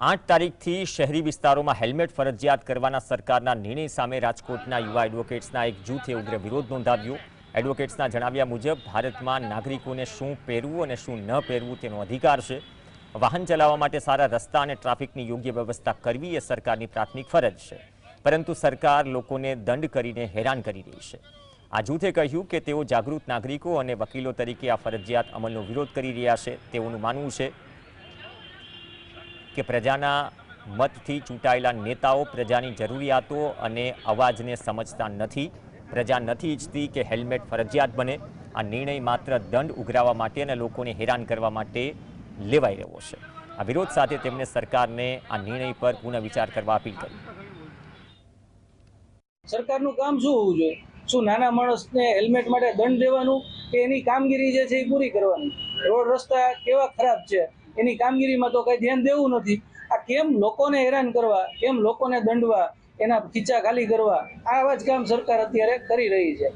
આઠ તારીખથી શહેરી વિસ્તારોમાં હેલ્મેટ ફરજિયાત કરવાના સરકારના નિર્ણય સામે રાજકોટના યુવા એડવોકેટ્સના એક જૂથે ઉગ્ર વિરોધ નોંધાવ્યો. એડવોકેટ્સના જણાવ્યા મુજબ, ભારતમાં નાગરિકોને શું પહેરવું અને શું ન પહેરવું તેનો અધિકાર છે. વાહન ચલાવવા માટે સારા રસ્તા અને ટ્રાફિકની યોગ્ય વ્યવસ્થા કરવી એ સરકારની પ્રાથમિક ફરજ છે. પરંતુ સરકાર લોકોને દંડ કરીને હેરાન કરી રહી છે. આ જૂથે કહ્યું કે તેઓ જાગૃત નાગરિકો અને વકીલો તરીકે આ ફરજિયાત અમલનો વિરોધ કરી રહ્યા છે. તેઓનું માનવું છે કે પ્રજાના મતથી ચૂંટાયેલા નેતાઓ પ્રજાની જરૂરિયાતો અને અવાજને સમજતા નથી. પ્રજા નથી ઈચ્છતી કે હેલ્મેટ ફરજિયાત બને. આ નિર્ણય માત્ર દંડ ઉઘરાવવા માટે અને લોકોને હેરાન કરવા માટે લેવાઈ રહ્યો છે. આ વિરોધ સાથે તેમણે સરકારને આ નિર્ણય પર પુનઃ વિચાર કરવા અપીલ કરી. સરકારનું કામ શું હોવું જોઈએ? શું નાના માણસને હેલ્મેટ માટે દંડ દેવાનું કે એની કામગીરી જે છે એ પૂરી કરવાની? રોડ રસ્તા કેવા ખરાબ છે? એની કામગીરીમાં તો કઈ ધ્યાન દેવું નથી. આ કેમ લોકોને હેરાન કરવા, કેમ લોકોને દંડવા, એના ખીચા ખાલી કરવા આવા જ કામ સરકાર અત્યારે કરી રહી છે?